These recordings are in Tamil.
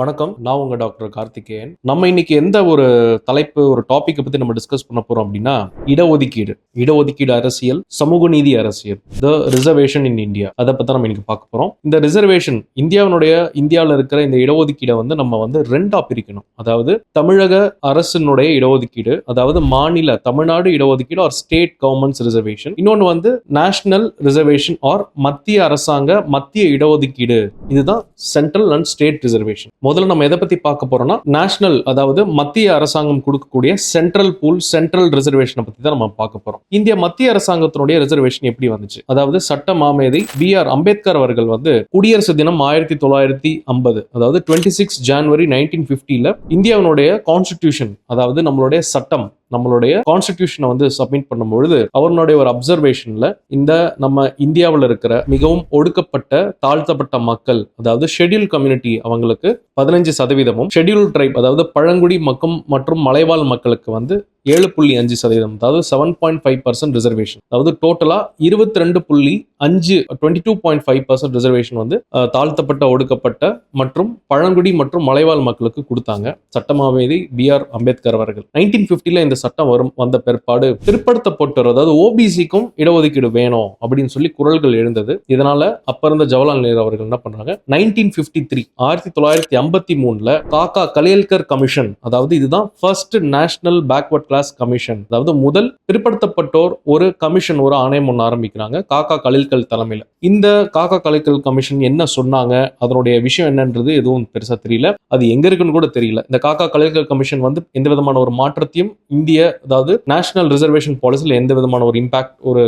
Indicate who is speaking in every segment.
Speaker 1: வணக்கம். நான் உங்க டாக்டர் கார்த்திகேயன். நம்ம இன்னைக்கு எந்த ஒரு தலைப்பு ஒரு டாபிக்கை பத்தி நம்ம டிஸ்கஸ் பண்ண போறோம் அப்படின்னா இடஒதுக்கீடு. இடஒதுக்கீடு அரசியல் சமூக நீதி அரசியல். த ரிசர்வேஷன் இன் இந்தியா அதை பத்தி நம்ம இன்னைக்கு பார்க்க போறோம். இந்த ரிசர்வேஷன் இந்தியாவினுடைய இந்தியாவில் இருக்கிற இந்த இடஒதுக்கீடை வந்து நம்ம வந்து ரெண்டா பிரிக்கணும். அதாவது தமிழக அரசினுடைய இடஒதுக்கீடு அதாவது மாநில தமிழ்நாடு இடஒதுக்கீடு ஆர் ஸ்டேட் கவர்மெண்ட்ஸ் ரிசர்வேஷன் இன்னொன்று வந்து நேஷனல் ரிசர்வேஷன் ஆர் மத்திய அரசாங்க மத்திய இடஒதுக்கீடு. இதுதான் சென்ட்ரல் அண்ட் ஸ்டேட் ரிசர்வேஷன் முதல்ல நம்ம எதை பத்தி பார்க்க போறோம்னா நேஷனல் அதாவது மத்திய அரசாங்கம் கொடுக்கக்கூடிய சென்ட்ரல் பூல் சென்ட்ரல் ரிசர்வேஷனை பத்தி தான் நம்ம பார்க்க போறோம். இந்திய மத்திய அரசாங்கத்தினுடைய ரிசர்வேஷன் எப்படி வந்துச்சு? அதாவது சட்ட மாமேதை பி ஆர் அம்பேத்கர் அவர்கள் வந்து குடியரசு தினம் ஆயிரத்தி தொள்ளாயிரத்தி ஐம்பது அதாவது டுவெண்ட்டி சிக்ஸ் ஜான்வரி நைன்டீன் பிப்டில இந்தியாவினுடைய கான்ஸ்டிடியூஷன் அதாவது நம்மளுடைய சட்டம் நம்மளுடைய கான்ஸ்டிடியூஷனை வந்து சப்மிட் பண்ணும்பொழுது அவருடைய ஒரு அப்சர்வேஷன்ல இந்த நம்ம இந்தியாவில் இருக்கிற மிகவும் ஒடுக்கப்பட்ட தாழ்த்தப்பட்ட மக்கள் அதாவது ஷெட்யூல் கம்யூனிட்டி அவங்களுக்கு பதினஞ்சு சதவீதமும் ஷெடியூல் ட்ரைப் அதாவது பழங்குடி மக்கம் மற்றும் மலைவாழ் மக்களுக்கு வந்து ஏழு புள்ளி அஞ்சு சதவீதம் அதாவது seven point five percent reservation அதாவது டோட்டலா இருபத்தி ரெண்டு புள்ளி அஞ்சு twenty two point five percent reservation வந்து தாழ்த்தப்பட்ட ஒடுக்கப்பட்ட மற்றும் பழங்குடி மற்றும் மலைவாழ் மக்களுக்கு கொடுத்தாங்க. சட்டமாவேதி பி ஆர் அம்பேத்கர் அவர்கள். நைன்டீன் பிப்டில இந்த சட்டம் வரும் வந்த பிற்பாடு பிற்படுத்தப்பட்டோர் அதாவது ஓபிசிக்கும் இடஒதுக்கீடு வேணும் அப்படின்னு சொல்லி குரல்கள் எழுந்தது. இதனால அப்ப இருந்த ஜவஹர்லால் நேரு அவர்கள் என்ன பண்றாங்க? நைன்டீன் பிப்டி த்ரீ ஆயிரத்தி தொள்ளாயிரத்தி ஐம்பத்தி மூணுல காக்கா கலேல்கர் கமிஷன் அதாவது இதுதான் first national backward class commission அதாவது முதல் பிற்படுத்தப்பட்டோர் ஒரு கமிஷன் ஒரு ஆணையம் ஒன்று ஆரம்பிக்கிறாங்க காக்கா கலில்கல் தலைமையில். இந்த காக்கா கலில்கல் கமிஷன் என்ன சொன்னாங்க? அதனுடைய விஷயம் என்னன்றது எதுவும் பெருசா தெரியல. அது எங்க இருக்குன்னு கூட தெரியல. இந்த காக்கா கலில்கல் கமிஷன் வந்து எந்த விதமான ஒரு மாற்றத்தையும் இந்திய அதாவது நேஷனல் ரிசர்வேஷன் பாலிசியில் எந்த விதமான ஒரு இம்பாக்ட் ஒரு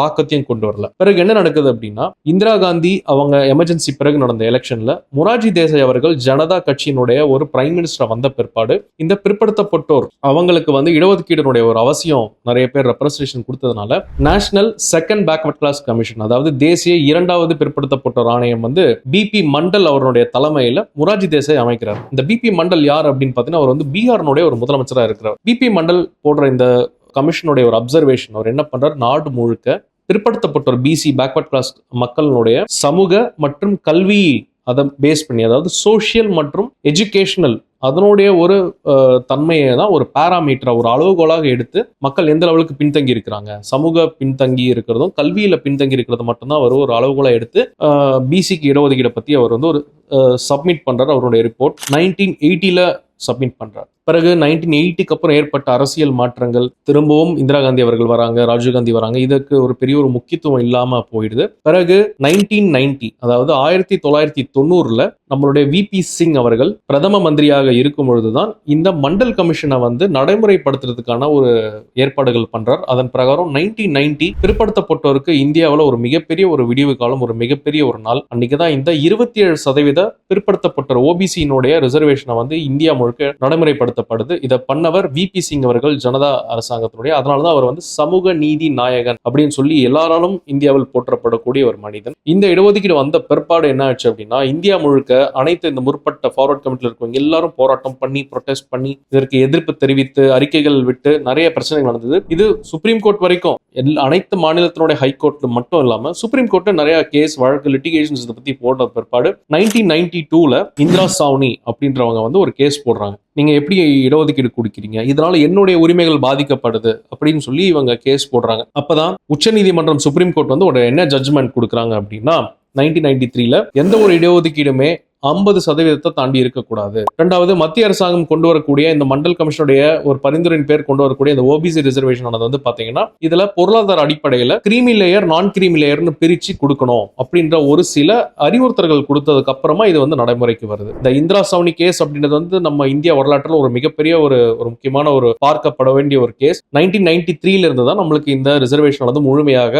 Speaker 1: தாக்கத்தையும் கொண்டு வரல. பிறகு என்ன நடக்குது அப்படின்னா இந்திரா காந்தி அவங்க எமர்ஜென்சி பிறகு நடந்த எலெக்ஷன்ல மொரார்ஜி தேசாய் அவர்கள் ஜனதா கட்சியினுடைய ஒரு பிரைம் மினிஸ்டர் வந்த பிற்பாடு இந்த பிற்படுத்தப்பட்டோர் அவங்களுக்கு வந்து இடஒதுக்கீடுனுடைய ஒரு அவசியம் நிறைய பேர் ரெப்ரஸன்டேஷன் கொடுத்ததுனால national second backward class commission அதாவது தேசிய இரண்டாவது பிற்படுத்தப்பட்டோர் ஆணையம் வந்து பிபி மண்டல் அவருடைய தலைமையில முராஜி தேசாய் அமைக்கிறார். இந்த பிபி மண்டல் யார் அப்படின்னு பார்த்தீங்கன்னா அவர் வந்து பீகார்னுடைய ஒரு முதலமைச்சராக இருக்கிறார். பிபி மண்டல் போடுற இந்த கமிஷனுடைய ஒரு அப்சர்வேஷன் அவர் என்ன பண்றார்? நாடு முழுக்க பிற்படுத்தப்பட்டோர் பிசி பேக்வர்ட் கிளாஸ் மக்களினுடைய சமூக மற்றும் கல்வி அதை பேஸ் பண்ணி அதாவது சோஷியல் மற்றும் எஜுகேஷனல் அதனுடைய ஒரு தன்மையை தான் ஒரு பேராமீட்டரா ஒரு அளவுகோலாக எடுத்து மக்கள் எந்த லெவலுக்கு பின்தங்கி இருக்கிறாங்க? சமூக பின்தங்கி இருக்கிறதும் கல்வியில பின்தங்கி இருக்கிறது மட்டும்தான் அவர் ஒரு அளவுகோலாக எடுத்து பிசிக்கு இடஒதுக்கீடை பத்தி அவர் வந்து ஒரு சப்மிட் பண்றாரு. அவருடைய ரிப்போர்ட் நைன்டீன் எயிட்டில சப்மிட் பண்றார். பிறகு நைன்டீன் எயிட்டிக்கு அப்புறம் ஏற்பட்ட அரசியல் மாற்றங்கள் திரும்பவும் இந்திரா காந்தி அவர்கள் வராங்க ராஜீவ் காந்தி வராங்க இதுக்கு ஒரு பெரிய ஒரு முக்கியத்துவம் இல்லாம போயிடுது. பிறகு நைன்டீன் நைன்டி அதாவது ஆயிரத்தி தொள்ளாயிரத்தி தொண்ணூறுல நம்மளுடைய விபி சிங் அவர்கள் பிரதம மந்திரியாக இருக்கும் பொழுதுதான் இந்த மண்டல் கமிஷனை வந்து நடைமுறைப்படுத்துறதுக்கான ஒரு ஏற்பாடுகள் பண்றார். அதன் பிரகாரம் நைன்டீன் நைன்டி பிற்படுத்தப்பட்டோருக்கு இந்தியாவில் ஒரு மிகப்பெரிய ஒரு விடிவு காலம் ஒரு மிகப்பெரிய ஒரு நாள். அன்னைக்கு தான் இந்த இருபத்தி ஏழு சதவீத பிற்படுத்தப்பட்டோர் ஓபிசியினுடைய ரிசர்வேஷனை வந்து இந்தியா முழுக்க நடைமுறைப்படுத்த பயன்படுத்தப்படுது. இதை பண்ணவர் விபி சிங் அவர்கள் ஜனதா அரசாங்கத்தினுடைய. அதனால தான் அவர் வந்து சமூக நீதி நாயகன் அப்படின்னு சொல்லி எல்லாராலும் இந்தியாவில் போற்றப்படக்கூடிய ஒரு மனிதன். இந்த இடஒதுக்கீடு வந்த பிற்பாடு என்ன ஆச்சு அப்படின்னா இந்தியா முழுக்க அனைத்து இந்த முற்பட்ட ஃபார்வர்ட் கமிட்டியில் இருக்கவங்க எல்லாரும் போராட்டம் பண்ணி ப்ரொடெஸ்ட் பண்ணி இதற்கு எதிர்ப்பு தெரிவித்து அறிக்கைகள் விட்டு நிறைய பிரச்சனைகள் நடந்தது. இது சுப்ரீம் கோர்ட் வரைக்கும் அனைத்து மாநிலத்தினுடைய ஹைகோர்ட்ல மட்டும் இல்லாம சுப்ரீம் கோர்ட்ல நிறைய கேஸ் வழக்கு லிட்டிகேஷன்ஸ் இதை பத்தி போடுற பிற்பாடு நைன்டீன் நைன்டி டூல இந்திரா சாவ்னி அப்படின்றவங்க வந்து ஒரு கேஸ் போடுறாங்க. நீங்கள் எப்படி இடஒதுக்கீடு கொடுக்குறீங்க? இதனால் என்னுடைய உரிமைகள் பாதிக்கப்படுது அப்படின்னு சொல்லி இவங்க கேஸ் போடுறாங்க. அப்போ தான் உச்சநீதிமன்றம் சுப்ரீம் கோர்ட் வந்து ஒரு என்ன ஜட்ஜ்மெண்ட் கொடுக்குறாங்க அப்படின்னா நைன்டீன் நைன்டி த்ரீல எந்த ஒரு இடஒதுக்கீடுமே ஐம்பது சதவீதத்தை தாண்டி இருக்கக்கூடாது. ரெண்டாவது மத்திய அரசாங்கம் கொண்டு வரக்கூடிய இந்த மண்டல் கமிஷனுடைய ஒரு பரிந்துரையின் பேர் கொண்டு வரக்கூடிய இந்த ஓபிசி ரிசர்வேஷன் ஆனது வந்து பாத்தீங்கன்னா இதுல பொருளாதார அடிப்படையில கிரீமி லேயர் நான் கிரீமி லேயர்னு பிரிச்சு கொடுக்கணும் அப்படின்ற ஒரு சில அறிவுறுத்தல்கள் கொடுத்ததுக்கு அப்புறமா இது வந்து நடைமுறைக்கு வருது. இந்த இந்திரா சவுனி கேஸ் அப்படின்றது வந்து நம்ம இந்திய வரலாற்றில் ஒரு மிகப்பெரிய ஒரு ஒரு முக்கியமான ஒரு பார்க்கப்பட வேண்டிய ஒரு கேஸ் நைன்டீன் நைன்டி த்ரீல இருந்து தான் நம்மளுக்கு இந்த ரிசர்வேஷன் வந்து முழுமையாக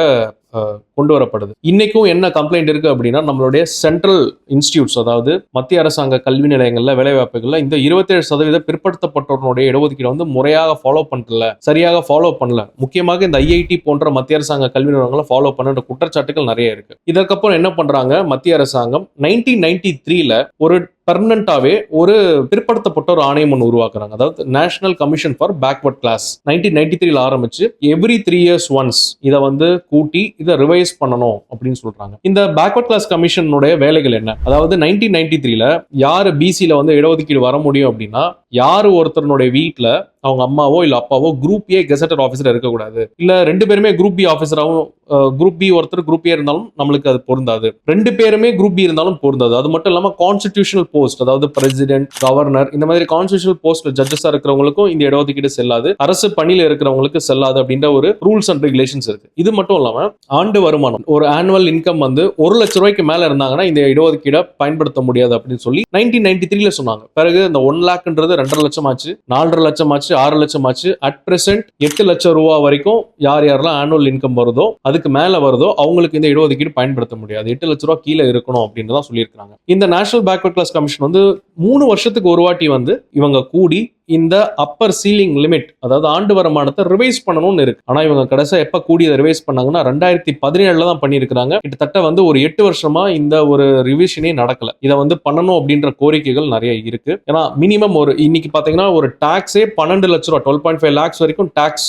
Speaker 1: கொண்டு வரப்படுது இன்னைக்கும் என்ன கம்ப்ளைண்ட் இருக்கு அப்படின்னா நம்மளுடைய சென்ட்ரல் இன்ஸ்டியூட்ஸ் அதாவது மத்திய அரசாங்க கல்வி நிலையங்கள்ல வேலைவாய்ப்புகள்ல இந்த இருபத்தேழு சதவீத பிற்படுத்தப்பட்டவர்களுடைய இடஒதுக்கீடு வந்து முறையாக ஃபாலோ பண்ணல சரியாக ஃபாலோ பண்ணல. முக்கியமாக இந்த ஐஐடி போன்ற மத்திய அரசாங்க கல்வி நிறுவனங்களை ஃபாலோ பண்ணுற குற்றச்சாட்டுகள் நிறைய இருக்கு. இதற்கப்புறம் என்ன பண்றாங்க மத்திய அரசாங்கம்? நைன்டீன் நைன்டி த்ரீல ஒரு பெர்மனண்டாவே ஒரு பிற்படுத்தப்பட்ட ஒரு ஆணையம் ஒன்று உருவாக்குறாங்க. அதாவது national commission for backward class nineteen ninety த்ரீல ஆரம்பிச்சு எவ்ரி த்ரீ இயர்ஸ் ஒன்ஸ் இதை வந்து கூட்டி இதை ரிவைஸ் பண்ணணும் அப்படின்னு சொல்றாங்க. இந்த பேக்வர்ட் கிளாஸ் கமிஷனுடைய வேலைகள் என்ன? அதாவது நைன்டீன் நைன்டி த்ரீல யார் பிசியில வந்து இடஒதுக்கீடு வர முடியும் அப்படின்னா யார் ஒருத்தருடைய வீட்டில் அவங்க அம்மாவோ இல்லை அப்பாவோ குரூப் ஏ கெசட்டட் ஆஃபீஸர் இருக்கக்கூடாது. இல்லை ரெண்டு பேருமே குரூப் பி ஆஃபீஸராகவும் குரூப் பி ஒருத்தர் குரூப் ஏ இருந்தாலும் நம்மளுக்கு அது பொருந்தாது. ரெண்டு பேருமே குரூப் பி இருந்தாலும் பொருந்தாது. அது மட்டும் இல்லாமல் கான்ஸ்டியூஷனல் போஸ்ட் அதாவது பிரசிடென்ட் கவர்னர் இந்த மாதிரி கான்ஸ்டியூஷனல் போஸ்ட் ஜட்ஜஸாக இருக்கிறவங்களுக்கும் இந்த இடஒதுக்கீடு செல்லாது. அரசு பணியில் இருக்கிறவங்களுக்கு செல்லாது அப்படின்ற ஒரு ரூல்ஸ் அண்ட் ரெகுலேஷன்ஸ் இருக்கு. இது மட்டும் இல்லாமல் ஆண்டு வருமானம். ஒரு ஆனுவல் இன்கம் வந்து ஒரு லட்ச ரூபாய்க்கு மேலே இருந்தாங்கன்னா இந்த இடஒதுக்கீடை பயன்படுத்த முடியாது அப்படின்னு சொல்லி நைன்டீன் நைன்டி த்ரீல சொன்னாங்க. பிறகு இந்த ஒன் லேக்ன்றது ரெண்டரை லட்சம் ஆச்சு நாலரை லட்சம் ஆச்சு ஆறு லட்சம் ஆச்சு அட் பிரசன்ட் எட்டு லட்சம் ரூபா வரைக்கும் யார் யாரெல்லாம் ஆனுவல் இன்கம் வருதோ அதுக்கு மேல வருதோ அவங்களுக்கு இந்த இடஒதுக்கீடு பயன்படுத்த முடியாது. எட்டு லட்ச ரூபா கீழே இருக்கணும் அப்படின்னு தான் சொல்லியிருக்காங்க இந்த நேஷனல் பேக்வர்ட் கிளாஸ் கமிஷன் வந்து மூணு வருஷத்துக்கு ஒரு வாட்டி வந்து இவங்க கூடி இந்த அப்பர் சீலிங் லிமிட் அதாவது ஆண்டு வருமானத்தை ரிவைஸ் பண்ணணும்னு இருக்கு. ஆனா இவங்க கடைசியா எப்ப கூடியதை ரிவைஸ் பண்ணாங்கன்னா ரெண்டாயிரத்தி பதினேழுல தான் பண்ணியிருக்காங்க கிட்டத்தட்ட வந்து ஒரு எட்டு வருஷமா இந்த ஒரு ரிவிஷனே நடக்கல. இதை வந்து பண்ணணும் அப்படின்ற கோரிக்கைகள் நிறைய இருக்கு. ஏன்னா மினிமம் ஒரு இன்னைக்கு பாத்தீங்கன்னா ஒரு டாக்ஸே பன்னெண்டு லட்ச ரூபா டுவெல் பாயிண்ட் ஃபைவ் லேக்ஸ் வரைக்கும் டாக்ஸ்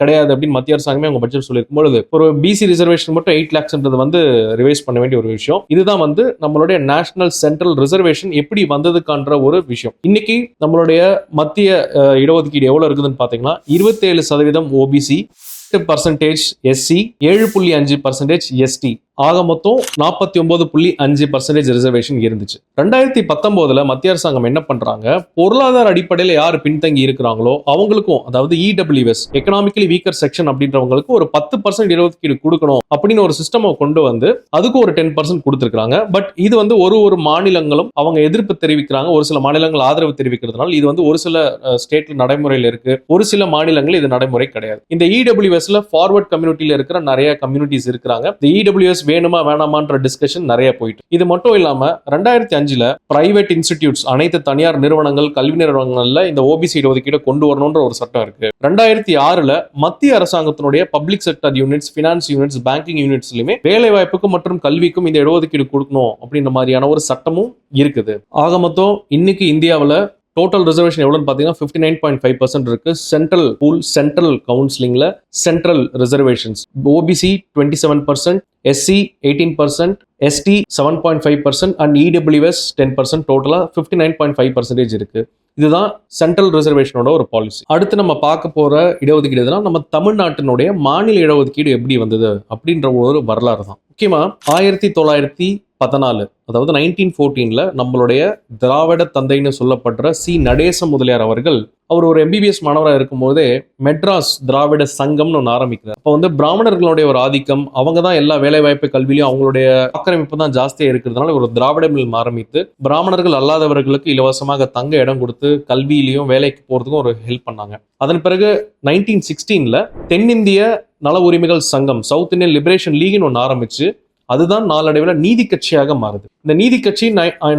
Speaker 1: கிடையாது அப்படின்னு மத்திய அரசாங்கமே அவங்க பட்ஜெட் சொல்லியிருக்கும் பொழுது ஒரு பிசி ரிசர்வேஷன் மட்டும் எயிட் லேக்ஸ்ன்றது வந்து ரிவைஸ் பண்ண வேண்டிய ஒரு விஷயம். இதுதான் வந்து நம்மளுடைய நேஷனல் சென்ட்ரல் ரிசர்வேஷன் எப்படி வந்ததுக்கான்ற ஒரு விஷயம். இன்னைக்கு நம்மளுடைய மத்திய மத்திய இடஒதுக்கீடு எவ்வளவு இருக்குதுன்னு பாத்தீங்கன்னா இருபத்தேழு சதவீதம் ஓபிசி எட்டு பர்சன்டேஜ் எஸ்சி ஏழு புள்ளி அஞ்சு பர்சன்டேஜ் எஸ்டி ஆக மொத்தம் நாற்பத்தி ஒன்பது புள்ளி அஞ்சு பர்சன்டேஜ் ரிசர்வேஷன் இருந்துச்சு. ரெண்டாயிரத்தி பத்தொன்பதுல மத்திய அரசாங்கம் என்ன பண்றாங்க? பொருளாதார அடிப்படையில் யார் பின்தங்கி இருக்கிறாங்களோ அவங்களுக்கும் அதாவது இடபிள்யூஎஸ் எக்கனாமிக்கலி வீக்கர் செக்ஷன் அப்படின்றவங்களுக்கு ஒரு பத்து பர்சன்ட் இடஒதுக்கீடு கொடுக்கணும் அப்படின்னு ஒரு சிஸ்டம் கொண்டு வந்து அதுக்கு ஒரு டென் பர்சன்ட் கொடுத்துருக்காங்க பட் இது வந்து ஒரு ஒரு மாநிலங்களும் அவங்க எதிர்ப்பு தெரிவிக்கிறாங்க. ஒரு சில மாநிலங்கள் ஆதரவு தெரிவிக்கிறதுனால இது வந்து ஒரு சில ஸ்டேட்ல நடைமுறையில் இருக்கு. ஒரு சில மாநிலங்கள் இது நடைமுறை கிடையாது. இந்த இடபிள்யூஎஸ்ல ஃபார்வர்ட் கம்யூனிட்டியில இருக்கிற நிறைய கம்யூனிட்டிஸ் இருக்கிறாங்க. இந்த இடபிள்யூஎஸ் வேணுமா வேணாமான்ற டிஸ்கஷன் நிறைய போயிட்டு. இது மட்டும் இல்லாம ரெண்டாயிரத்தி அஞ்சுல பிரைவேட் இன்ஸ்டிடியூட்ஸ் அனைத்து தனியார் நிறுவனங்கள் கல்வி நிறுவனங்கள்ல இந்த ஓபிசி இடஒதுக்கீடு கொண்டு வரணும்ன்ற ஒரு சட்டம் இருக்கு. ரெண்டாயிரத்தி ஆறுல மத்திய அரசாங்கத்தினுடைய public sector units finance units banking யூனிட்ஸ்லயுமே வேலை வாய்ப்புக்கும் மற்றும் கல்விக்கும் இந்த இடஒதுக்கீடு கொடுக்கணும் அப்படின்ற மாதிரியான ஒரு சட்டமும் இருக்குது. ஆக மொத்தம் இன்னைக்கு இந்தியாவுல டோட்டல் ரிசர்வேஷன் எவ்வளோன்னு பார்த்தீங்கன்னா fifty nine point five percent இருக்கு. சென்ட்ரல் பூல் சென்ட்ரல் கவுன்சிலிங்கில் central reservations OBC twenty seven percent SC eighteen percent ST seven point five percent and EWS ten percent டோட்டலாக fifty nine point five percentage இருக்குது இதுதான் சென்ட்ரல் ரிசர்வேஷனோட ஒரு பாலிசி அடுத்து நம்ம பார்க்க போகிற இடஒதுக்கீடு எதுனா நம்ம தமிழ்நாட்டினுடைய மாநில இடஒதுக்கீடு எப்படி வந்தது அப்படின்ற ஒரு வரலாறு தான் முக்கியமாக ஆயிரத்தி தொள்ளாயிரத்தி பதினாலு. அதாவது நைன்டீன் ஃபோர்டீனில் நம்மளுடைய திராவிட தந்தைன்னு சொல்லப்படுற சி. நடேச முதலியார் அவர்கள் அவர் ஒரு எம்பிபிஎஸ் மாணவராக இருக்கும்போதே மெட்ராஸ் திராவிட சங்கம்னு ஒன்று ஆரம்பிக்கிறார். அப்போ வந்து பிராமணர்களுடைய ஒரு ஆதிக்கம் அவங்க தான் எல்லா வேலைவாய்ப்பு கல்வியிலையும் அவங்களுடைய ஆக்கிரமிப்பு தான் ஜாஸ்தியாக இருக்கிறதுனால ஒரு திராவிட மில் ஆரம்பித்து பிராமணர்கள் அல்லாதவர்களுக்கு இலவசமாக தங்க இடம் கொடுத்து கல்வியிலையும் வேலைக்கு போகிறதுக்கும் ஒரு ஹெல்ப் பண்ணாங்க. அதன் பிறகு நைன்டீன் சிக்ஸ்டீனில் தென்னிந்திய நல உரிமைகள் சங்கம் சவுத் இந்தியன் லிபரேஷன் லீக்னு ஒன்று ஆரம்பிச்சு அதுதான் நாளடைவில் நீதி கட்சியாக மாறுது. இந்த நீதி கட்சி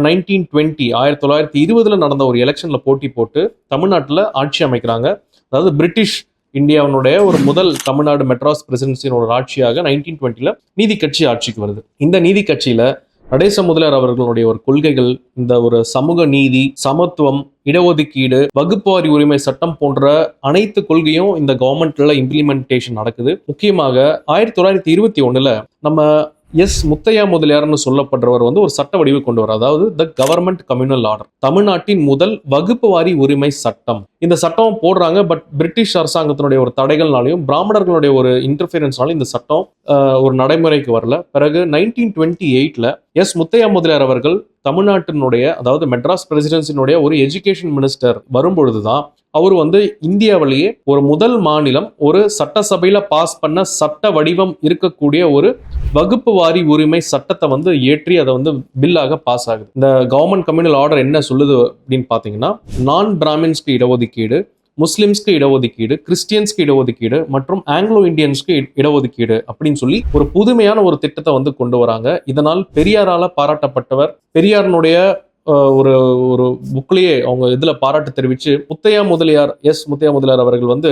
Speaker 1: நைன்டீன் டுவெண்ட்டி ஆயிரத்தி தொள்ளாயிரத்தி இருபதுல நடந்த ஒரு எலெக்ஷன்ல போட்டி போட்டு தமிழ்நாட்டில் ஆட்சி அமைக்கிறாங்க. அதாவது பிரிட்டிஷ் இந்தியாவினுடைய ஒரு முதல் தமிழ்நாடு மெட்ராஸ் பிரசிடென்சியினோட ஆட்சியாக நைன்டீன் டுவெண்ட்டில நீதி கட்சி ஆட்சிக்கு வருது. இந்த நீதி கட்சியில நடேச முதலியார் அவர்களுடைய ஒரு கொள்கைகள் இந்த ஒரு சமூக நீதி சமத்துவம் இடஒதுக்கீடு வகுப்புவாரி உரிமை சட்டம் போன்ற அனைத்து கொள்கையும் இந்த கவர்மெண்ட்ல இம்ப்ளிமெண்டேஷன் நடக்குது. முக்கியமாக ஆயிரத்தி தொள்ளாயிரத்தி இருபத்தி ஒண்ணுல நம்ம எஸ் முத்தையா முதலியார்னு சொல்லப்படுறவர் வந்து ஒரு சட்ட வடிவு கொண்டு வர அதாவது த கவர்மெண்ட் கம்யூனல் ஆர்டர் தமிழ்நாட்டின் முதல் வகுப்பு வாரி உரிமை சட்டம். இந்த சட்டம் போடுறாங்க பட் பிரிட்டிஷ் அரசாங்கத்தினுடைய ஒரு தடைகள்னாலையும் பிராமணர்களுடைய ஒரு இன்டர்ஃபியரன்ஸ்னாலும் இந்த சட்டம் ஒரு நடைமுறைக்கு வரல. பிறகு நைன்டீன் டுவெண்ட்டி எயிட்ல எஸ் முத்தையா முதலியார் அவர்கள் தமிழ்நாட்டினுடைய அதாவது மெட்ராஸ் பிரசிடென்சினுடைய ஒரு எஜுகேஷன் மினிஸ்டர் வரும்பொழுது தான் அவர் வந்து இந்தியாவிலேயே ஒரு முதல் மாநிலம் ஒரு சட்டசபையில் பாஸ் பண்ண சட்ட வடிவம் இருக்கக்கூடிய ஒரு வகுப்பு வாரி உரிமை சட்டத்தை வந்து ஏற்றி அதை வந்து பில்லாக பாஸ் ஆகுது. இந்த கவர்மெண்ட் கம்யூனல் ஆர்டர் என்ன சொல்லுது அப்படின்னு பார்த்தீங்கன்னா நான் பிராமின்ஸ்க்கு இடஒதுக்கீடு முஸ்லிம்ஸ்க்கு இடஒதுக்கீடு கிறிஸ்டியன்ஸ்க்கு இடஒதுக்கீடு மற்றும் ஆங்கிலோ இந்தியன்ஸ்க்கு இட- இடஒதுக்கீடு அப்படின்னு சொல்லி ஒரு புதுமையான ஒரு திட்டத்தை வந்து கொண்டு வராங்க. இதனால் பெரியாரால பாராட்டப்பட்டவர் பெரியாரினுடைய ஒரு ஒரு புக்லேயே அவங்க இதில் பாராட்டு தெரிவித்து முத்தையா முதலியார் எஸ் முத்தையா முதலியார் அவர்கள் வந்து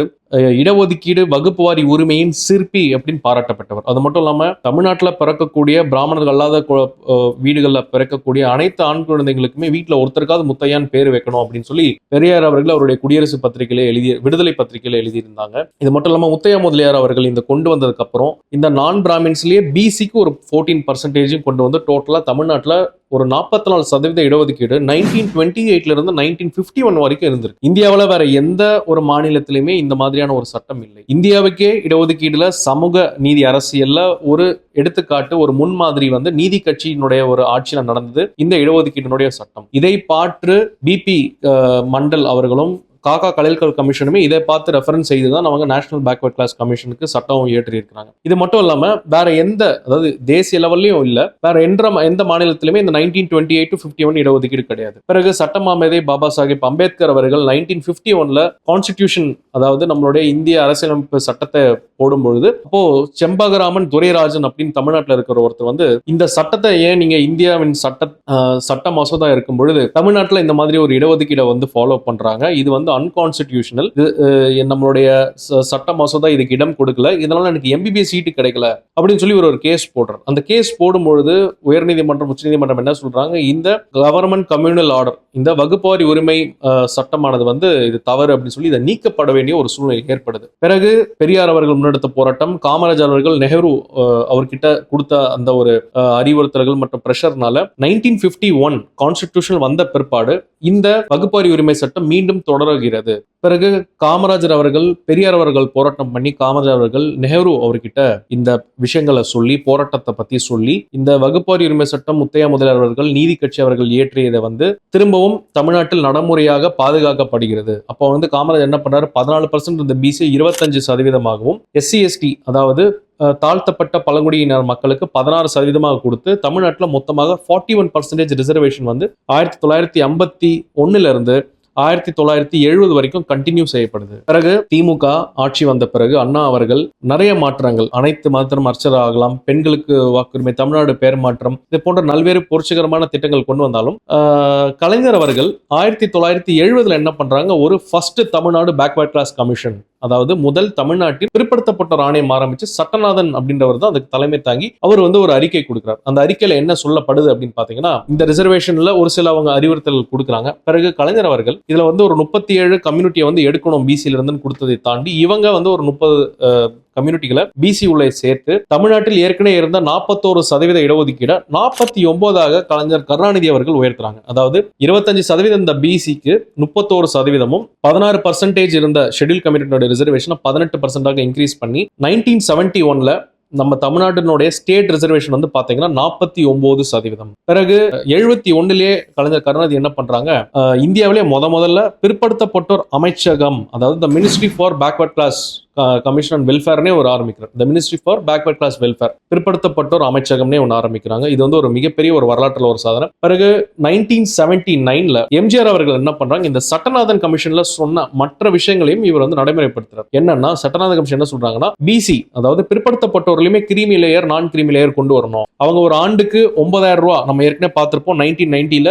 Speaker 1: இடஒதுக்கீடு வகுப்பு வாரி உரிமையின் சிற்பி அப்படின்னு பாராட்டப்பட்டவர். அது மட்டும் இல்லாமல் தமிழ்நாட்டில் பிறக்கக்கூடிய பிராமணர்கள் அல்லாத வீடுகளில் பிறக்கக்கூடிய அனைத்து ஆண் குழந்தைங்களுக்குமே வீட்டில் ஒருத்தருக்காவது முத்தையான் பேர் வைக்கணும் அப்படின்னு சொல்லி பெரியார் அவர்கள் அவருடைய குடியரசு பத்திரிகையில எழுதி விடுதலை பத்திரிகையில எழுதியிருந்தாங்க. இது மட்டும் இல்லாமல் முத்தையா முதலியார் அவர்கள் இந்த கொண்டு வந்ததுக்கு அப்புறம் இந்த நான் பிராமின்ஸ்லேயே பிசிக்கு ஒரு ஃபோர்டீன் பர்சன்டேஜும் கொண்டு வந்து டோட்டலாக தமிழ்நாட்டில் ஒரு நாற்பத்தி நாலு சதவீத இடஒதுக்கீடு நைன்டீன் டுவெண்ட்டி எயிட்ல இருந்து நைன்டீன் பிப்டி ஒன் வரைக்கும் இருந்திருக்கு. இந்தியாவில் வேற எந்த ஒரு மாநிலத்திலுமே இந்த மாதிரியான ஒரு சட்டம் இல்லை. இந்தியாவுக்கே இடஒதுக்கீடுல சமூக நீதி அரசியல்ல ஒரு எடுத்துக்காட்டு ஒரு முன்மாதிரி வந்து நீதி கட்சியினுடைய ஒரு ஆட்சியில நடந்தது. இந்த இடஒதுக்கீட்டினுடைய சட்டம். இதை பாற்று பிபி மண்டல் அவர்களும் காக்கா கலைல்கல் கமிஷனுமே இதை பார்த்து ரெஃபரன்ஸ் செய்து தான் அவங்க நேஷனல் பேக்வர்ட் கிளாஸ் கமிஷனுக்கு சட்டம் இயற்றியிருக்கிறாங்க. இது மட்டும் இல்லாமல் வேற எந்த அதாவது தேசிய லெவல்லையும் இல்லை வேற எந்த எந்த மாநிலத்திலுமே இந்த nineteen twenty eight to fifty one இடஒதுக்கீடு கிடையாது. பிறகு சட்டமாமேதை பாபா சாஹிப் அம்பேத்கர் அவர்கள் நைன்டீன் ஃபிஃப்டி ஒன்ல கான்ஸ்டிடியூஷன் அதாவது நம்மளுடைய இந்திய அரசியலமைப்பு சட்டத்தை போடும்பொழுது அப்போ செம்பகராமன் துரைராஜன் அப்படின்னு தமிழ்நாட்டில் இருக்கிற ஒருத்தர் வந்து இந்த சட்டத்தை ஏன் நீங்க இந்தியாவின் சட்ட சட்ட மசோதா இருக்கும் பொழுது தமிழ்நாட்டில் இந்த மாதிரி ஒரு இடஒதுக்கீடை வந்து ஃபாலோ பண்றாங்க. இது வந்து அன்கான்ஸ்டிடியூஷனல் இது நம்மளுடைய ச- சட்ட மசோதா இதுக்கு இடம் கொடுக்கல. இதனால எனக்கு எம்பிபிஎஸ் சீட்டு கிடைக்கல. அப்படின்னு சொல்லி ஒரு ஒரு கேஸ் போடுறார் அந்த கேஸ் போடும்பொழுது உயர்நீதிமன்றம் உச்சநீதிமன்றம் என்ன சொல்றாங்க? இந்த கவர்மெண்ட் கம்யூனல் ஆர்டர் இந்த வகுப்பாரி உரிமை சட்டமானது வந்து இது தவறு அப்படின்னு சொல்லி இதை நீக்கப்பட வேண்டிய ஒரு சூழ்நிலை ஏற்படுது. பிறகு பெரியார் அவர்கள் முன்னெடுத்த போராட்டம் காமராஜர் அவர்கள் நெஹ்ரு அவர்கிட்ட கொடுத்த அந்த ஒரு அறிவுறுத்தல்கள் மற்றும் பிரஷர்னால நைன்டீன் பிப்டி ஒன் கான்ஸ்டிடியூஷன் வந்த பிற்பாடு இந்த வகுப்பாரி உரிமை சட்டம் மீண்டும் தொடர நிகழ்கிறது பிறகு காமராஜர் அவர்கள் பெரியார் அவர்கள் போராட்டம் பண்ணி காமராஜர் அவர்கள் நெஹ்ரு அவர்கிட்ட இந்த விஷயங்களை சொல்லி போராட்டத்தை பத்தி சொல்லி இந்த வகுப்பாரி உரிமை சட்டம் முத்தையா முதலியார் அவர்கள் நீதி கட்சி அவர்கள் இயற்றியதை வந்து திரும்பவும் தமிழ்நாட்டில் நடைமுறையாக பாதுகாக்கப்படுகிறது. அப்போ வந்து காமராஜர் என்ன பண்ணாரு? பதினாலு பர்சன்ட் இந்த பிசி இருபத்தஞ்சு சதவீதமாகவும் எஸ்சி எஸ்டி அதாவது தாழ்த்தப்பட்ட பழங்குடியினர் மக்களுக்கு பதினாறு சதவீதமாக கொடுத்து தமிழ்நாட்டில் மொத்தமாக ஃபார்ட்டி ஒன் பர்சன்டேஜ் ரிசர்வேஷன் வந்து ஆயிரத்தி தொள்ளாயிரத்தி ஐம்பத்தி ஒன்னுல இருந்து ஆயிரத்தி தொள்ளாயிரத்தி எழுபது வரைக்கும் கண்டினியூ செய்யப்படுது. பிறகு திமுக ஆட்சி வந்த பிறகு அண்ணா அவர்கள் நிறைய மாற்றங்கள் அனைத்து மதத்திலும் அர்ச்சர் ஆகலாம் பெண்களுக்கு வாக்குரிமை தமிழ்நாடு பெயர் மாற்றம் இது போன்ற நல்வேறு புரட்சிகரமான திட்டங்கள் கொண்டு வந்தாலும் கலைஞர் அவர்கள் ஆயிரத்தி தொள்ளாயிரத்தி எழுபதுல என்ன பண்றாங்க? ஒரு first Tamil Nadu backward class commission அதாவது முதல் தமிழ்நாட்டில் பிற்படுத்தப்பட்ட ஒரு ஆணையம் ஆரம்பிச்சு சட்டநாதன் அப்படின்றவர் தான் அதுக்கு தலைமை தாங்கி அவர் வந்து ஒரு அறிக்கை கொடுக்கிறார். அந்த அறிக்கையில என்ன சொல்லப்படுது அப்படின்னு பாத்தீங்கன்னா இந்த ரிசர்வேஷன்ல ஒரு சில அவங்க அறிவுறுத்தல் கொடுக்குறாங்க. பிறகு கலைஞர் அவர்கள் இதுல வந்து ஒரு முப்பத்தி ஏழு கம்யூனிட்டியை வந்து எடுக்கணும் பிசியில இருந்து கொடுத்ததை தாண்டி இவங்க வந்து ஒரு முப்பது கம்யூனிட்டிகளை பிசி உள்ள சேர்த்து தமிழ்நாட்டில் ஏற்கனவே இருந்த நாற்பத்தோரு சதவீத இடஒதுக்கீடை நாற்பத்தி ஒன்பதாக கலைஞர் கருணாநிதி அவர்கள் உயர்த்துறாங்க. அதாவது இருபத்தஞ்சு சதவீதம் இந்த பிசிக்கு முப்பத்தோரு சதவீதமும் பதினாறு பர்சன்டேஜ் இருந்த ஷெட்யூல் கம்யூனிட்டியோட ரிசர்வேஷனை பதினெட்டு பர்சன்டாக இன்க்ரீஸ் பண்ணி நைன்டீன் செவன்டி ஒன்ல நம்ம தமிழ்நாட்டினுடைய ஸ்டேட் ரிசர்வேஷன் வந்து பாத்தீங்கன்னா நாற்பத்தி ஒன்பது சதவீதம். பிறகு எழுபத்தி ஒன்னுலயே கலைஞர் கருணாநிதி என்ன பண்றாங்க? இந்தியாவிலே முத முதல்ல பிற்படுத்தப்பட்டோர் அமைச்சகம் அதாவது the ministry for backward class commission and வெல்ஃபேர்னே ஒரு ஆரம்பிக்கிறார். The ministry for backward class welfare பிற்படுத்தப்பட்டோர் அமைச்சகம்னே ஒன்று ஆரம்பிக்கிறாங்க. இது வந்து ஒரு மிகப்பெரிய ஒரு வரலாற்றில் ஒரு சாதனை. பிறகு நைன்டீன் செவன்டி நைன்ல எம்ஜிஆர் அவர்கள் என்ன பண்றாங்க? இந்த சட்டநாதன் கமிஷன்ல சொன்ன மற்ற விஷயங்களையும் இவர் வந்து நடைமுறைப்படுத்துறார். என்னன்னா சட்டநாதன் கமிஷன் என்ன சொல்றாங்கன்னா பிசி அதாவது பிற்படுத்தப்பட்டவர்களுமே கிரீமி லேயர் நான் கிரீமி லேயர் கொண்டு வரணும். அவங்க ஒரு ஆண்டுக்கு ஒன்பதாயிரம் ரூபா நம்ம ஏற்கனவே பார்த்திருப்போம். நைன்டீன் நைன்டில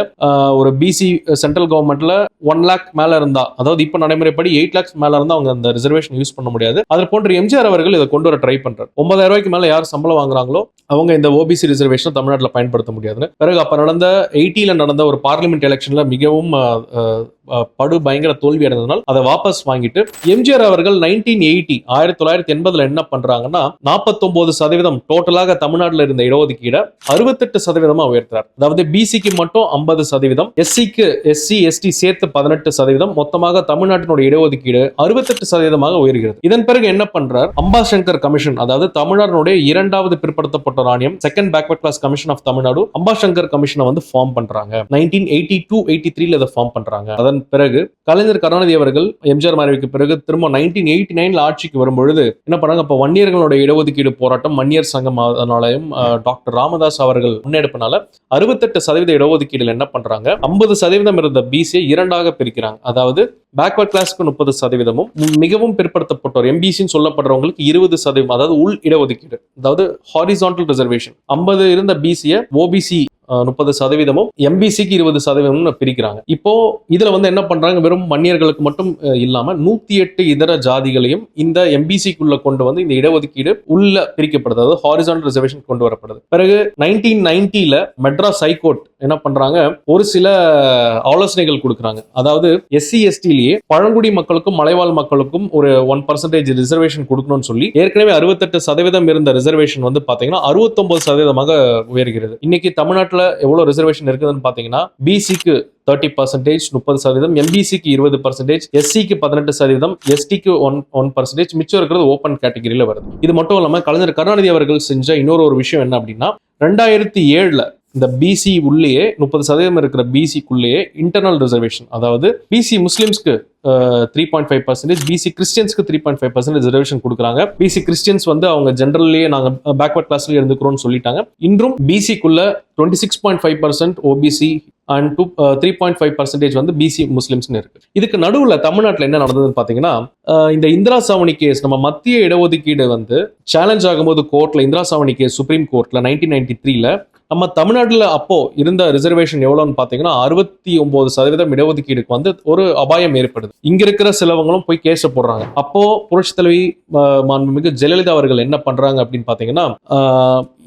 Speaker 1: ஒரு பிசி சென்ட்ரல் கவர்மெண்ட்ல ஒன் லேக் மேல இருந்தா அதாவது இப்போ நடைமுறைப்படி எயிட் லேக்ஸ் மேல இருந்தா அவங்க அந்த ரிசர்வேஷன் யூஸ் பண்ண முடியாது. அது போன்ற எம்ஜிஆர் அவர்கள் இதை கொண்டு வர ட்ரை பண்றாரு. ஒன்பதாயிரம் ரூபாய்க்கு மேல யார் சம்பளம் வாங்குறாங்களோ அவங்க இந்த ஓபிசி ரிசர்வேஷன் தமிழ்நாட்டில் பயன்படுத்த முடியாதுன்னு. பிறகு அப்ப நடந்த எயிட்டியில நடந்த ஒரு பார்லிமெண்ட் எலெக்ஷன்ல மிகவும் படு பயங்கர தோல்வி அடைந்ததுனால் அதை வாபஸ் வாங்கிட்டு எம்ஜிஆர் அவர்கள் நைன்டீன் எயிட்டி ஆயிரத்தி தொள்ளாயிரத்தி எண்பதுல என்ன பண்றாங்கன்னா நாற்பத்தொன்பது சதவீதம் டோட்டலாக தமிழ்நாட்டில் இருந்த இடஒதுக்கீடை அறுபத்தெட்டு சதவீதமா உயர்த்துறார். அதாவது பிசிக்கு மட்டும் ஐம்பது சதவீதம் எஸ்சிக்கு எஸ்சி எஸ்டி சேர்த்து பதினெட்டு சதவீதம் மொத்தமாக தமிழ்நாட்டினுடைய இடஒதுக்கீடு அறுபத்தெட்டு சதவீதமாக உயர்கிறது. இதன் பிறகு என்ன பண்றார்? அம்பாசங்கர் கமிஷன் அதாவது தமிழ்நாட்டினுடைய இரண்டாவது பிற்படுத்தப்பட்ட ராணியம் second backward class commission of Tamil Nadu Ambasankar கமிஷனை வந்து ஃபார்ம் பண்றாங்க. நைன்டீன் எயிட்டி டூ எயிட்டி த்ரீல இதை ஃபார்ம் பண்றாங்க. அதன் பிறகு கலைஞர் கருணாநிதி அவர்கள் எம்ஜிஆர் மறைவுக்கு பிறகு திரும்ப நைன்டீன் எயிட்டி நைன்ல ஆட்சிக்கு வரும்பொழுது என்ன பண்ணாங்க? அப்ப வன்னியர்களுடைய இடஒதுக்கீடு போராட்டம் வன்னியர் சங்கம் அதனாலையும் டாக்டர் ராமதாஸ் அவர்கள் முன்னெடுப்பினால அறுபத்தெட்டு சதவீத இடஒதுக்கீடுல என்ன பண்றாங்க? ஐம்பது சதவீதம் இருந்த பிசியை இரண்டாக பிரிக்கிறாங்க. அதாவது பேக்வர்ட் கிளாஸ்க்கு முப்பது சதவீதமும் மிகவும் பிற்படுத்தப்பட்டோர் எம்பிசின்னு சொல்லப்படுறவங்களுக்கு இருபது சதவீதம் அதாவது உள் இடஒதுக்கீடு. அதாவது ஹாரிசான்டல் ரிசர்வேஷன் ஐம்பது இருந்த பிசியை ஓபிசி முப்பது சதவீதமும் எம்பிசிக்கு இருபது சதவீதம்னு பிரிக்கிறாங்க. இப்போ இதுல வந்து என்ன பண்றாங்க? வெறும் மன்னியர்களுக்கு மட்டும் இல்லாம நூத்தி எட்டு இதர ஜாதிகளையும் இந்த எம்பிசிக்குள்ள கொண்டு வந்து இந்த இடஒதுக்கீடு உள்ள பிரிக்கப்படுது. அதாவது ஹாரிசான் ரிசர்வேஷன் கொண்டு வரப்படுது. பிறகு நைன்டீன் நைன்டில மெட்ராஸ் ஹைகோர்ட் என்ன பண்றாங்க? ஒரு சில ஆலோசனைகள் கொடுக்குறாங்க. அதாவது எஸ்சி எஸ்டிலேயே பழங்குடி மக்களுக்கும் மலைவாழ் மக்களுக்கும் ஒரு ஒன் பர்சன்டேஜ் ரிசர்வேஷன் கொடுக்கணும்னு சொல்லி ஏற்கனவே அறுபத்தெட்டு சதவீதம் இருந்த ரிசர்வேஷன் வந்து பாத்தீங்கன்னா அறுபத்தொன்பது சதவீதமாக உயர்கிறது. இன்னைக்கு தமிழ்நாட்டில் எவ்வளவு ரிசர்வேஷன் இருக்குதுன்னு பாத்தீங்கன்னா பிசிக்கு தேர்ட்டி பர்சன்டேஜ் முப்பது சதவீதம் எம்பிசிக்கு இருபது பர்சன்டேஜ் எஸ்சிக்கு பதினெட்டு சதவீதம் எஸ்டிக்கு ஒன் ஒன் பர்சன்டேஜ் மிச்சம் இருக்கிறது ஓப்பன் கேட்டகரியில் வருது. இது மட்டும் இல்லாமல் கலைஞர் கருணாநிதி அவர்கள் செஞ்ச இன்னொரு ஒரு விஷயம் என்ன அப்படின்னா ரெண்டாயிரத்தி ஏழில் இந்த பிசி உள்ளேயே முப்பது சதவீதம் இருக்கிற பிசிக்குள்ளேயே இன்டர்னல் ரிசர்வேஷன் அதாவது BC முஸ்லிம்ஸ்க்கு three point five percentage BC கிறிஸ்டியன்ஸ்க்கு three point five percentage reservation கொடுக்குறாங்க. பிசி கிறிஸ்டியன்ஸ் வந்து அவங்க ஜென்ரல்லேயே நாங்கள் பேக்வர்ட் கிளாஸ்லேயே இருந்துக்கிறோம்னு சொல்லிட்டாங்க. இன்றும் பிசிக்குள்ள twenty six point five percent OBC and two three point five percentage வந்து பிசி முஸ்லிம்ஸ்னு இருக்கு. இதுக்கு நடுவில் தமிழ்நாட்டில் என்ன நடந்ததுன்னு பார்த்தீங்கன்னா இந்த இந்திரா சாவணி கேஸ் நம்ம மத்திய இடஒதுக்கீடு வந்து சேலஞ்ச் ஆகும்போது கோர்ட்டில் இந்திரா சாவணி கேஸ் சுப்ரீம் கோர்ட்டில் நைன்டீன் நைன்டி த்ரீல நம்ம தமிழ்நாட்டில் அப்போ இருந்த ரிசர்வேஷன் எவ்வளோன்னு பார்த்தீங்கன்னா அறுபத்தி ஒன்பது சதவீதம் இடஒதுக்கீடுக்கு வந்து ஒரு அபாயம் ஏற்படுது. இங்க இருக்கிற சிலவங்களும் போய் கேஸ போடுறாங்க. அப்போ புரட்சி தலைவி மாண்புமிகு ஜெயலலிதா அவர்கள் என்ன பண்றாங்க அப்படின்னு பார்த்தீங்கன்னா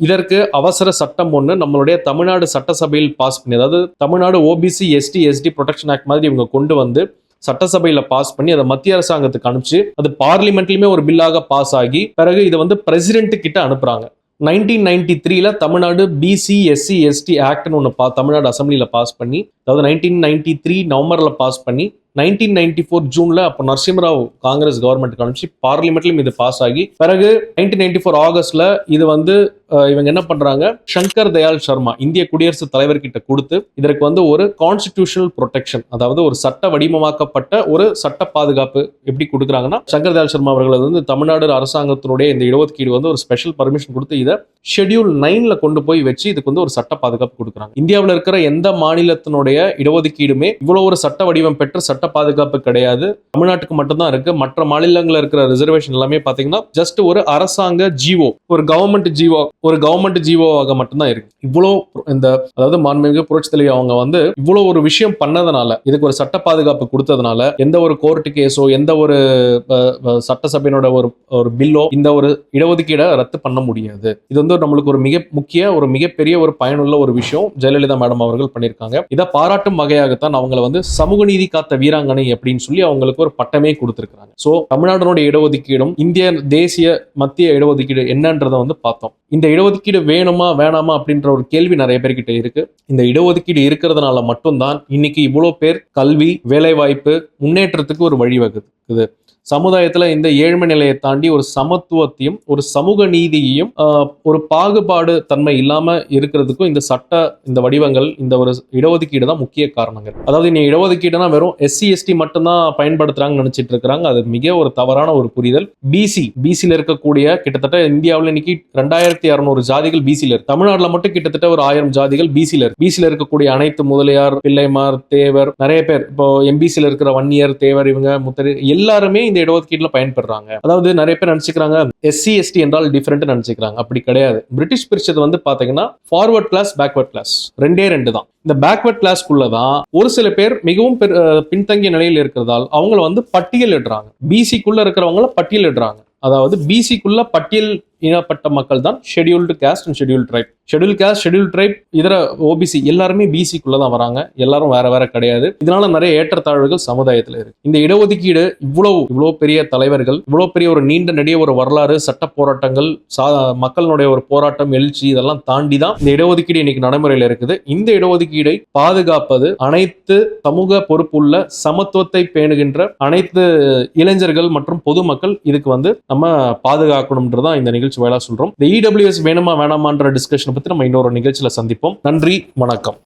Speaker 1: இதற்கு அவசர சட்டம் ஒன்று நம்மளுடைய தமிழ்நாடு சட்டசபையில் பாஸ் பண்ணி அதாவது Tamil Nadu OBC ST ST protection act மாதிரி இவங்க கொண்டு வந்து சட்டசபையில பாஸ் பண்ணி அதை மத்திய அரசாங்கத்துக்கு அனுப்பிச்சு அது பார்லிமெண்ட்லயுமே ஒரு பில்லாக பாஸ் ஆகி பிறகு இதை வந்து பிரசிடென்ட் கிட்ட அனுப்புறாங்க. நைன்டீன் நைன்டி த்ரீல தமிழ்நாடு பிசி எஸ்சி எஸ்டி ஆக்ட்னு ஒன்று பா தமிழ்நாடு அசம்பிளியில் பாஸ் பண்ணி அதாவது நைன்டீன் நைன்டி த்ரீ நவம்பரில் பாஸ் பண்ணி நைன்டீன் நைன்டி ஃபோர் ஜூன்ல அப்போ நரசிம்மராவ் காங்கிரஸ் கவர்மெண்ட் அனுப்பிச்சு பார்லிமெண்ட்லயும் இது பாஸ் ஆகி பிறகு நைன்டீன் நைன்டி ஃபோர் ஆகஸ்ட்ல இது வந்து இவங்க என்ன பண்றாங்க? சங்கர் தயாள் சர்மா இந்திய குடியரசுத் தலைவர்கிட்ட கொடுத்து இதற்கு வந்து ஒரு கான்ஸ்டிடியூஷனல் ப்ரொடெக்ஷன் அதாவது ஒரு சட்ட வடிவமாக்கப்பட்ட ஒரு சட்ட பாதுகாப்பு எப்படி கொடுக்குறாங்கன்னா சங்கர் தயாள் சர்மா அவர்கள் வந்து தமிழ்நாடு அரசாங்கத்தினுடைய இந்த இடஒதுக்கீடு வந்து ஒரு ஸ்பெஷல் பர்மிஷன் கொடுத்து இதை ஷெட்யூல் நைன்ல கொண்டு போய் வச்சு இதுக்கு வந்து ஒரு சட்ட பாதுகாப்பு கொடுக்குறாங்க. இந்தியாவில் இருக்கிற எந்த மாநிலத்தினுடைய இடஒதுக்கீடுமே இவ்வளவு ஒரு சட்ட வடிவம் பெற்ற சட்ட சட்ட பாதுகாப்பு கிடையாது. தமிழ்நாட்டுக்கு மட்டும்தான் இருக்கு. மற்ற மாநிலங்களில் இருக்கிற ரிசர்வேஷன் எல்லாமே பாத்தீங்கன்னா ஜஸ்ட் ஒரு அரசாங்க ஜிஓ ஒரு கவர்மெண்ட் ஜிஓ ஒரு கவர்மெண்ட் ஜிஓவாக மட்டும்தான் இருக்கு. இவ்வளோ இந்த அதாவது மாண்புமிகு புரட்சி தலைவி அவங்க வந்து இவ்வளோ ஒரு விஷயம் பண்ணதுனால இதுக்கு ஒரு சட்ட பாதுகாப்பு கொடுத்ததுனால எந்த ஒரு கோர்ட்டு கேஸோ எந்த ஒரு சட்டசபையினோட ஒரு ஒரு பில்லோ இந்த ஒரு இடஒதுக்கீடை ரத்து பண்ண முடியாது. இது வந்து நம்மளுக்கு ஒரு மிக முக்கிய ஒரு மிகப்பெரிய ஒரு பயனுள்ள ஒரு விஷயம். ஜெயலலிதா மேடம் அவர்கள் பண்ணியிருக்காங்க. இதை பாராட்டும் வகையாகத்தான் அவங்களை வந்து சமூக நீதி காத்த வீர வீராங்கனை அப்படின்னு சொல்லி அவங்களுக்கு ஒரு பட்டமே கொடுத்துருக்காங்க ஸோ தமிழ்நாடுனுடைய இடஒதுக்கீடும் இந்திய தேசிய மத்திய இடஒதுக்கீடு என்னன்றதை வந்து பார்த்தோம். இந்த இடஒதுக்கீடு வேணுமா வேணாமா அப்படின்ற ஒரு கேள்வி நிறைய பேர்கிட்ட இருக்கு. இந்த இடஒதுக்கீடு இருக்கிறதுனால மட்டும்தான் இன்னைக்கு இவ்வளோ பேர் கல்வி வேலைவாய்ப்பு முன்னேற்றத்துக்கு ஒரு வழிவகுக்குது. சமுதாயத்தில் இந்த ஏழ்மை நிலையை தாண்டி ஒரு சமத்துவத்தையும் ஒரு சமூக நீதியையும் ஒரு பாகுபாடு தன்மை இல்லாமல் இருக்கிறதுக்கும் இந்த சட்ட இந்த வடிவங்கள் இந்த ஒரு இடஒதுக்கீடு தான் முக்கிய காரணங்கள். அதாவது நீ இடஒதுக்கீடுனா வெறும் எஸ்சி எஸ்டி மட்டும்தான் பயன்படுத்துகிறாங்கன்னு நினச்சிட்டு இருக்கிறாங்க. அது மிக ஒரு தவறான ஒரு புரிதல். பிசி பிசியில் இருக்கக்கூடிய கிட்டத்தட்ட இந்தியாவில் இன்னைக்கு ரெண்டாயிரத்தி அறுநூறு ஜாதிகள் பிசியில் இருக்கு. தமிழ்நாட்டில் மட்டும் கிட்டத்தட்ட ஒரு ஆயிரம் ஜாதிகள் பிசியில் இருக்கு. பிசியில் இருக்கக்கூடிய அனைத்து முதலியார் பிள்ளைமார் தேவர் நிறைய பேர். இப்போ எம்பிசியில் இருக்கிற வன்னியர் தேவர் இவங்க முத்தரி எல்லாருமே இந்த இடஒதுக்கீட்டில் பயன்பெறாங்க அதாவது நிறைய பேர் நினச்சிக்கிறாங்க எஸ்சி எஸ்டி என்றால் டிஃப்ரெண்ட் நினச்சிக்கிறாங்க. அப்படி கிடையாது. பிரிட்டிஷ் பிரிச்சது வந்து பாத்தீங்கன்னா ஃபார்வர்ட் கிளாஸ் பேக்வர்ட் கிளாஸ் ரெண்டே ரெண்டு தான். இந்த பேக்வர்ட் கிளாஸ்க்குள்ள தான் ஒரு சில பேர் மிகவும் பெரு- பின்தங்கிய நிலையில் இருக்கிறதால் அவங்கள வந்து பட்டியலிடுறாங்க. பிசிக்குள்ள இருக்கிறவங்கள பட்டியலிடுறாங்க. அதாவது பிசிக்குள்ள பட்டியல் இனப்பட்ட மக்கள் தான் scheduled caste and schedule tribe schedule caste schedule tribe இதர ஓபிசி எல்லாருமே பிசிக்குள்ள தான் வராங்க. எல்லாரும் வேற வேற கிடையாது. இதனால நிறைய ஏற்றத்தாழ்வுகள் சமுதாயத்தில் இருக்கு. இந்த இடஒதுக்கீடு இவ்வளவு இவ்வளவு பெரிய தலைவர்கள் இவ்வளவு பெரிய ஒரு நீண்ட நெடிய ஒரு வரலாறு சட்ட போராட்டங்கள் சா மக்களுடைய ஒரு போராட்டம் எழுச்சி இதெல்லாம் தாண்டி தான் இந்த இடஒதுக்கீடு இன்னைக்கு நடைமுறையில் இருக்குது. இந்த இடஒதுக்கீடை பாதுகாப்பது அனைத்து சமூக பொறுப்புள்ள சமத்துவத்தை பேணுகின்ற அனைத்து இளைஞர்கள் மற்றும் பொதுமக்கள் இதுக்கு வந்து நம்ம பாதுகாக்கணும்ன்றதான் இந்த நிகழ்ச்சி வேலை சொல்றோம். இந்த இடபிள்யூஎஸ் வேணுமா வேணாமான்ற டிஸ்கஷனை பத்தி நம்ம இன்னொரு நிகழ்ச்சியில சந்திப்போம். நன்றி வணக்கம்.